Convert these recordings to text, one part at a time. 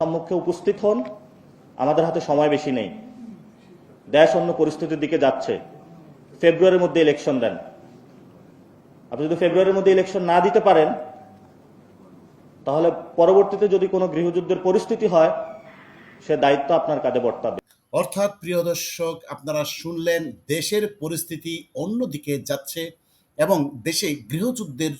সম্মুখে উপস্থিত হন, আমাদের হাতে সময় বেশি নেই। দেশ অন্য পরিস্থিতির দিকে যাচ্ছে। ফেব্রুয়ারির মধ্যে ইলেকশন দেন। আপনি যদি ফেব্রুয়ারির মধ্যে ইলেকশন না দিতে পারেন, তাহলে পরবর্তীতে যদি কোনো গৃহযুদ্ধের পরিস্থিতি হয়, সে দায়িত্ব আপনার কাঁধে বর্তাবে। অর্থাৎ প্রিয় দর্শক, আপনারা শুনলেন, দেশের পরিস্থিতি অন্যদিকে যাচ্ছে এবং দেশে গৃহযুদ্ধের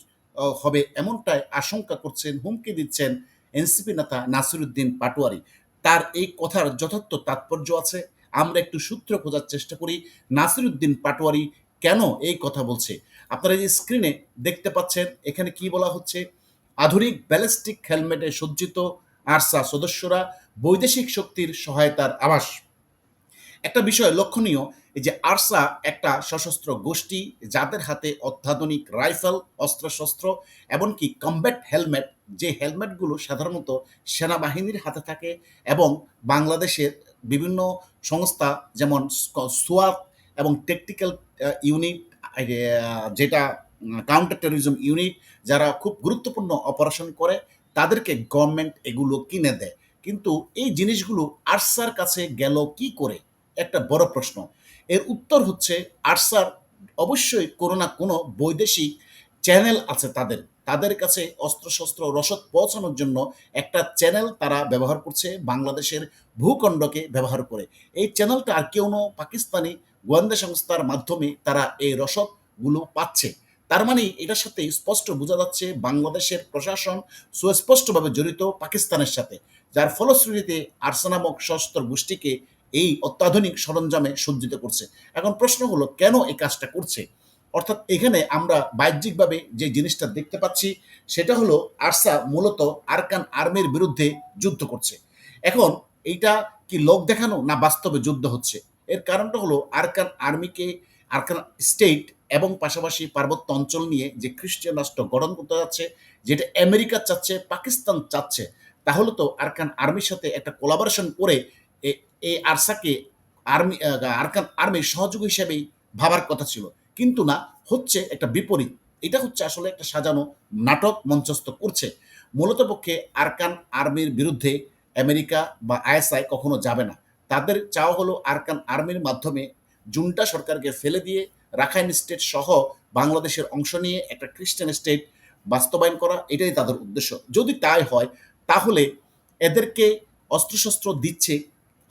হবে এমনটাই আশঙ্কা করছেন, হুমকি দিচ্ছেন এনসিপি নেতা নাসিরুদ্দিন পাটোয়ারি। তার এই কথার যথার্থ তাৎপর্য আছে। আমরা একটু সূত্র খোঁজার চেষ্টা করি, নাসিরুদ্দিন পাটোয়ারি কেন এই কথা বলছে? আপনারা যে স্ক্রিনে দেখতে পাচ্ছেন, এখানে কি বলা হচ্ছে? আধুনিক ব্যালিস্টিক হেলমেটে সজ্জিত আরসা সদস্যরা বৈদেশিক শক্তির সহায়তার আভাস। একটা বিষয় লক্ষণীয় যে আরসা একটা সশস্ত্র গোষ্ঠী যাদের হাতে অত্যাধুনিক রাইফেল, অস্ত্রশস্ত্র এমনকি কমব্যাট হেলমেট যে হেলমেটগুলো সাধারণত সেনাবাহিনীর হাতে থাকে এবং বাংলাদেশের বিভিন্ন সংস্থা যেমন সোয়াত এবং টেকনিক্যাল ইউনিট যেটা কাউন্টার টেরোরিজম ইউনিট যারা খুব গুরুত্বপূর্ণ অপারেশন করে, তাদেরকে গভর্নমেন্ট এগুলো কিনে দেয়। কিন্তু এই জিনিসগুলো আরসার কাছে গেল কি করে? একটা বড় প্রশ্ন। এর উত্তর হচ্ছে, আরসার অবশ্যই কোনো না কোনো বৈদেশিক চ্যানেল আছে তাদের। তাদের কাছে অস্ত্রশস্ত্র রসদ পৌঁছানোর জন্য একটা চ্যানেল তারা ব্যবহার করছে, বাংলাদেশের ভূখণ্ডকে ব্যবহার করে। এই চ্যানেলটা আর কেউ না পাকিস্তানি গোয়েন্দা সংস্থার মাধ্যমে তারা এই রসদগুলো পাচ্ছে। তার মানে এটার সাথে স্পষ্ট বোঝা যাচ্ছে, বাংলাদেশের প্রশাসন সুস্পষ্টভাবে জড়িত পাকিস্তানের সাথে। যার ফলশ্রুতিতে আরসা নামক সশস্ত্র গোষ্ঠীকে এই অত্যাধুনিক সরঞ্জামে সজ্জিত করছে। এখন প্রশ্ন হলো, কেন এই কাজটা করছে? অর্থাৎ এখানে আমরা বাহ্যিকভাবে যে জিনিসটা দেখতে পাচ্ছি, সেটা হলো আরসা মূলত আরকান আর্মির বিরুদ্ধে যুদ্ধ করছে। এখন এইটা কি লোক দেখানো না বাস্তবে যুদ্ধ হচ্ছে? এর কারণটা হলো আরকান আর্মিকে, আরকান স্টেট এবং পাশাপাশি পার্বত্য অঞ্চল নিয়ে যে খ্রিস্টান রাষ্ট্র গঠন করতে যাচ্ছে, যেটা আমেরিকা চাচ্ছে, পাকিস্তান চাচ্ছে, তাহলে তো আরকান আর্মির সাথে একটা কোলাবোরেশন করে এই আরসাকে আর্মি আরকান আর্মির সহযোগী হিসেবেই ভাবার কথা ছিল। কিন্তু না, হচ্ছে একটা বিপরীত। এটা হচ্ছে আসলে একটা সাজানো নাটক মঞ্চস্থ করছে। মূলত পক্ষে আরকান আর্মির বিরুদ্ধে আমেরিকা বা আইএসআই কখনো যাবে না। তাদের চাওয়া হলো আরকান আর্মির মাধ্যমে জুনটা সরকারকে ফেলে দিয়ে রাখাইন স্টেট সহ বাংলাদেশের অংশ নিয়ে একটা খ্রিস্টান স্টেট বাস্তবায়ন করা, এটাই তাদের উদ্দেশ্য। যদি তাই হয়, তাহলে এদেরকে অস্ত্রশস্ত্র দিচ্ছে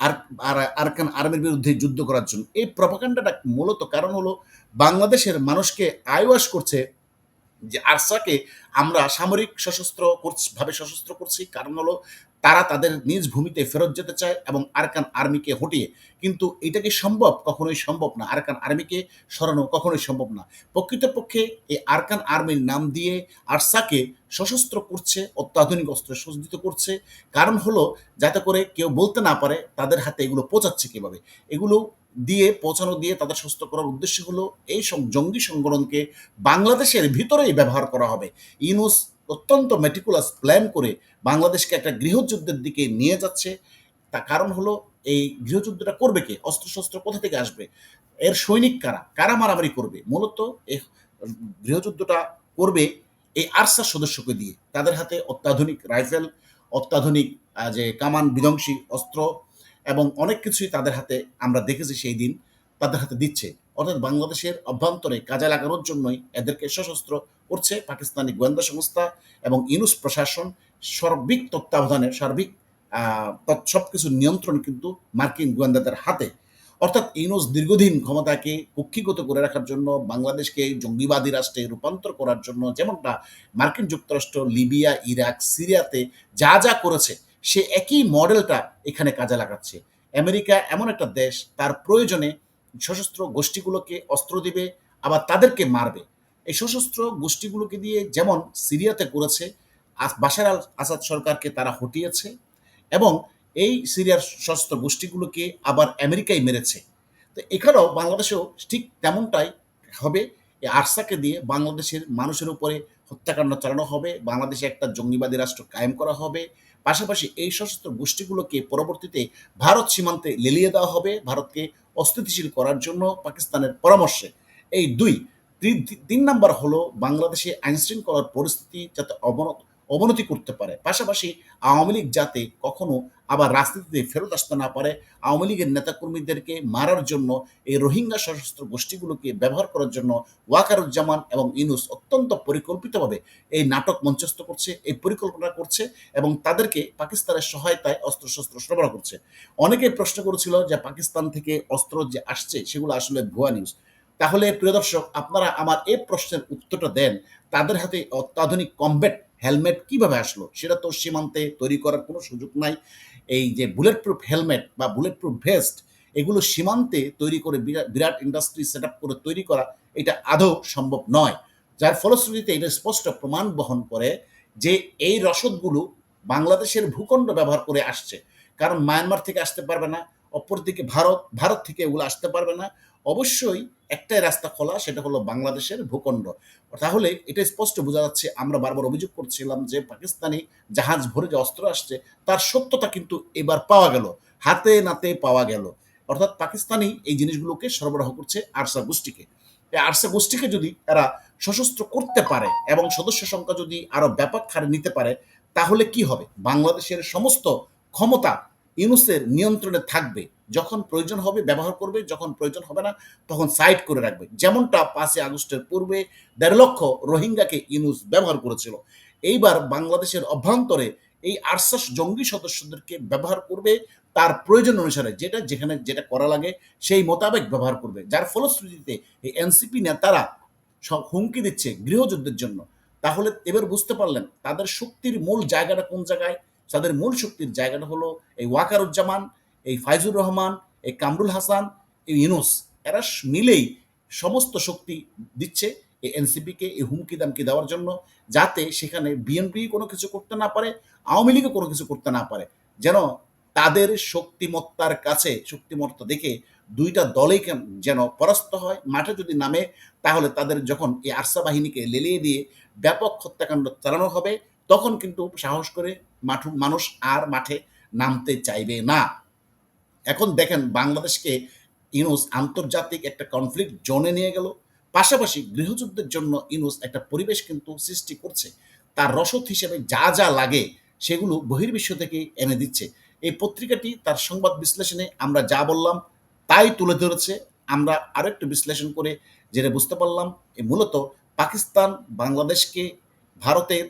আর আর আরকান আর্মির বিরুদ্ধে যুদ্ধ করার জন্য? এই প্রপাকাণ্ডাটা মূলত কারণ হলো বাংলাদেশের মানুষকে আয়ওয়াস করছে যে আরসাকে আমরা সামরিক সশস্ত্র ভাবে সশস্ত্র করছি। কারণ হলো তারা তাদের নিজ ভূমিতে ফেরত যেতে চায় এবং আরকান আর্মিকে হটিয়ে। কিন্তু এটা কি সম্ভব? কখনোই সম্ভব না। আরকান আর্মিকে সরানো কখনোই সম্ভব না। প্রকৃতপক্ষে এই আরকান আর্মির নাম দিয়ে আরসাকে সশস্ত্র করছে, অত্যাধুনিক অস্ত্র সজ্জিত করছে। কারণ হলো, যাতে করে কেউ বলতে না পারে তাদের হাতে এগুলো পৌঁছাচ্ছে কীভাবে। এগুলো দিয়ে, পৌঁছানো দিয়ে তাদের সুস্থ করার উদ্দেশ্য হলো, এই জঙ্গি সংগঠনকে বাংলাদেশের ভিতরেই ব্যবহার করা হবে। ইনুস অত্যন্ত মেটিকুলাস প্ল্যান করে বাংলাদেশকে একটা গৃহযুদ্ধের দিকে নিয়ে যাচ্ছে। তার কারণ হলো, এই গৃহযুদ্ধটা করবে কে? অস্ত্রশস্ত্র কোথা থেকে আসবে? এর সৈনিক কারা? কারা মারামারি করবে? মূলত এই গৃহযুদ্ধটা করবে এই আরসা সদস্যকে দিয়ে। তাদের হাতে অত্যাধুনিক রাইফেল, অত্যাধুনিক যে কামান বিধ্বংসী অস্ত্র এবং অনেক কিছুই তাদের হাতে আমরা দেখেছি সেই দিন তাদের হাতে দিচ্ছে। অর্থাৎ বাংলাদেশের অভ্যন্তরে কাজে লাগানোর জন্যই এদেরকে সশস্ত্র করছে পাকিস্তানি গোয়েন্দা সংস্থা এবং ইনুস প্রশাসন সার্বিক তত্ত্বাবধানে, সার্বিক সব কিছু নিয়ন্ত্রণ কিন্তু মার্কিন গোয়েন্দাদের হাতে। অর্থাৎ ইউনুস দীর্ঘদিন ক্ষমতাকে কক্ষিগত করে রাখার জন্য, বাংলাদেশকে জঙ্গিবাদী রাষ্ট্রে রূপান্তর করার জন্য যেমনটা মার্কিন যুক্তরাষ্ট্র, লিবিয়া, ইরাক, সিরিয়াতে যা যা করেছে, সে একই মডেলটা এখানে কাজে লাগাচ্ছে। আমেরিকা এমন একটা দেশ, তার প্রয়োজনে সশস্ত্র গোষ্ঠীগুলোকে অস্ত্র দিবে, আবার তাদেরকে মারবে। এই সশস্ত্র গোষ্ঠীগুলোকে দিয়ে যেমন সিরিয়াতে করেছে বাশার আল আসাদ সরকারকে তারা হটিয়েছে এবং এই সিরিয়ার সশস্ত্র গোষ্ঠীগুলোকে আবার আমেরিকাই মেরেছে। তো এখানেও বাংলাদেশেও ঠিক তেমনটাই হবে। এই আরসাকে দিয়ে বাংলাদেশের মানুষের উপরে হত্যাকাণ্ড চালানো হবে, বাংলাদেশে একটা জঙ্গিবাদী রাষ্ট্র কায়েম করা হবে। পাশাপাশি এই সশস্ত্র গোষ্ঠীগুলোকে পরবর্তীতে ভারত সীমান্তে লেলিয়ে দেওয়া হবে। ভারতকে অস্থিতিশীল করার জন্য পাকিস্তানের পরামর্শে। এই দুই তিন- নাম্বার হলো বাংলাদেশে আইন শৃঙ্খলার পরিস্থিতি যাতে অবনত, অবনতি করতে পারে। পাশাপাশি আওয়ামী লীগ যাতে কখনো আবার রাজনীতিতে ফেরত আসতে না পারে, আওয়ামী লীগের নেতাকর্মীদেরকে মারার জন্য এই রোহিঙ্গা সশস্ত্র গোষ্ঠীগুলোকে ব্যবহার করার জন্য ওয়াকারুজ্জামান এবং ইনুস অত্যন্ত পরিকল্পিতভাবে এই নাটক মঞ্চস্থ করছে, এই পরিকল্পনা করছে এবং তাদেরকে পাকিস্তানের সহায়তায় অস্ত্রশস্ত্র সরবরাহ করছে। অনেকে প্রশ্ন করেছিল যে পাকিস্তান থেকে অস্ত্র যে আসছে সেগুলো আসলে ভুয়া নিউজ তাহলে, প্রিয় দর্শক, আপনারা আমার এই প্রশ্নের উত্তরটা দেন। তাদের হাতে অত্যাধুনিক কমব্যাট হেলমেট কীভাবে আসলো, সেটা তো সীমান্তে তৈরি করার কোনো সুযোগ নাই। এই যে বুলেট প্রুফ হেলমেট বা বুলেট প্রুফ ভেস্ট এগুলো সীমান্তে তৈরি করে বিরাট ইন্ডাস্ট্রি সেট করে তৈরি করা, এটা আদৌ সম্ভব নয়। যার ফলশ্রুতিতে এটা স্পষ্ট প্রমাণ বহন করে যে এই রসদগুলো বাংলাদেশের ভূখণ্ড ব্যবহার করে আসছে। কারণ মায়ানমার থেকে আসতে পারবে না, অপরদিকে ভারত ভারত থেকে এগুলো আসতে পারবে না। অবশ্যই একটাই রাস্তা খোলা, সেটা হলো বাংলাদেশের ভূখণ্ড। তাহলে এটা স্পষ্ট বোঝা যাচ্ছে, আমরা বারবার অভিযোগ করছিলাম যে পাকিস্তানি জাহাজ ভরে যে অস্ত্র আসছে, তার সত্যতা কিন্তু এবার পাওয়া গেল, হাতে নাতে পাওয়া গেল। অর্থাৎ পাকিস্তানি এই জিনিসগুলোকে সরবরাহ করছে আরসা গোষ্ঠীকে। এই আরসা গোষ্ঠীকে যদি এরা সশস্ত্র করতে পারে এবং সদস্য সংখ্যা যদি আরও ব্যাপক হারে নিতে পারে, তাহলে কি হবে? বাংলাদেশের সমস্ত ক্ষমতা ইউনুসের নিয়ন্ত্রণে থাকবে। যখন প্রয়োজন হবে, ব্যবহার করবে, যখন প্রয়োজন হবে না, তখন সাইড করে রাখবে। যেমনটা পাঁচই আগস্টের পূর্বে দেড় লক্ষ রোহিঙ্গাকে ইউনুস ব্যবহার করেছিল। এইবার বাংলাদেশের অভ্যন্তরে এই আরসাস জঙ্গি সদস্যদেরকে ব্যবহার করবে তার প্রয়োজন অনুসারে, যেটা যেখানে যেটা করা লাগে সেই মোতাবেক ব্যবহার করবে। যার ফলশ্রুতিতে এই এনসিপি নেতারা সব হুমকি দিচ্ছে গৃহযুদ্ধের জন্য। তাহলে এবার বুঝতে পারলেন, তাদের শক্তির মূল জায়গাটা কোন জায়গায়? তাদের মূল শক্তির জায়গাটা হলো এই ওয়াকারুজ্জামান। এই ফাইজুর রহমান, এই কামরুল হাসান, এই ইউনুস, এরা মিলেই সমস্ত শক্তি দিচ্ছে এই এনসিপিকে, এই হুমকি দামকি দেওয়ার জন্য, যাতে সেখানে বিএনপি কোনো কিছু করতে না পারে, আওয়ামী লীগও কোনো কিছু করতে না পারে। যেন তাদের শক্তিমত্তার কাছে, শক্তিমত্তা দেখে দুইটা দলেই যেন পরাস্ত হয়, মাঠে যদি নামে, তাহলে তাদের যখন এই আরসা বাহিনীকে লেলিয়ে দিয়ে ব্যাপক হত্যাকাণ্ড চালানো হবে, তখন কিন্তু সাহস করে মাঠ, মানুষ আর মাঠে নামতে চাইবে না। এখন দেখেন বাংলাদেশকে ইউনুস আন্তর্জাতিক একটা কনফ্লিক্ট জোনে নিয়ে গেল। পাশাপাশি গৃহযুদ্ধের জন্য ইউনুস একটা পরিবেশ কিন্তু সৃষ্টি করছে। তার রসদ হিসেবে যা যা লাগে সেগুলো বহির্বিশ্ব থেকে এনে দিচ্ছে। এই পত্রিকাটি তার সংবাদ বিশ্লেষণে আমরা যা বললাম তাই তুলে ধরেছে। আমরা আরও একটু বিশ্লেষণ করে যেটা বুঝতে পারলাম মূলত পাকিস্তান বাংলাদেশকে, ভারতের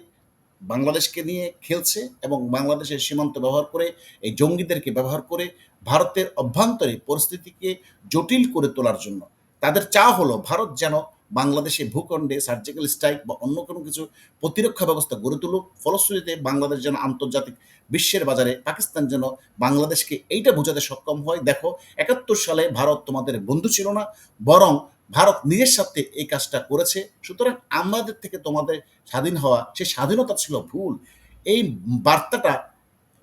বাংলাদেশকে নিয়ে খেলছে এবং বাংলাদেশের সীমান্ত ব্যবহার করে, এই জঙ্গিদেরকে ব্যবহার করে ভারতের অভ্যন্তরে পরিস্থিতিকে জটিল করে তোলার জন্য। তাদের চা হলো ভারত যেন বাংলাদেশে ভূখণ্ডে সার্জিক্যাল স্ট্রাইক বা অন্য কোনো কিছু প্রতিরক্ষা ব্যবস্থা গড়ে তুলুক। ফলশ্রুতিতে বাংলাদেশ যেন আন্তর্জাতিক বিশ্বের বাজারে, পাকিস্তান যেন বাংলাদেশকে এইটা বোঝাতে সক্ষম হয়। দেখো, একাত্তর সালে ভারত তোমাদের বন্ধু ছিল না, বরং ভারত নিজের সাথে এই কাজটা করেছে। সুতরাং আমাদের থেকে তোমাদের স্বাধীন হওয়া, সে স্বাধীনতা ছিল ভুল। এই বার্তাটা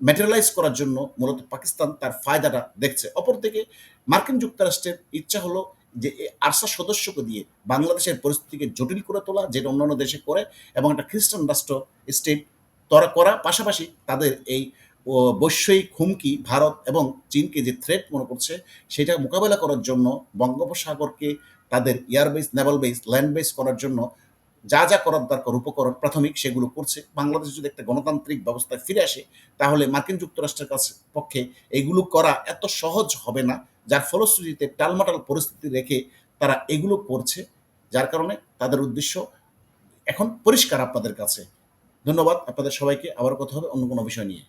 ম্যাটেরিয়ালাইজ করার জন্য মূলত পাকিস্তান তার ফায়দাটা দেখছে। অপরদিকে মার্কিন যুক্তরাষ্ট্রের ইচ্ছা হলো যে আরসা সদস্যকে দিয়ে বাংলাদেশের পরিস্থিতিকে জটিল করে তোলা, যেটা অন্যান্য দেশে করে, এবং একটা খ্রিস্টান রাষ্ট্র স্টেট তরা করা। পাশাপাশি তাদের এই বৈশ্বিক হুমকি ভারত এবং চীনকে যে থ্রেট মনে করছে, সেটা মোকাবেলা করার জন্য বঙ্গোপসাগরকে তাদের airbase naval base land base করার জন্য যা যা করার দরকার, উপকরণ, প্রাথমিক সেগুলো করছে। বাংলাদেশ যদি একটা গণতান্ত্রিক ব্যবস্থায় ফিরে আসে, তাহলে মার্কিন যুক্তরাষ্ট্রের কাছে পক্ষে এগুলো করা এত সহজ হবে না, যার ফলশ্রুতিতে টালমাটাল পরিস্থিতি রেখে তারা এগুলো করছে, যার কারণে তাদের উদ্দেশ্য এখন পরিষ্কার আপনাদের কাছে। ধন্যবাদ, আপনাদের সবাইকে আবার কথা হবে অন্য কোনো বিষয় নিয়ে।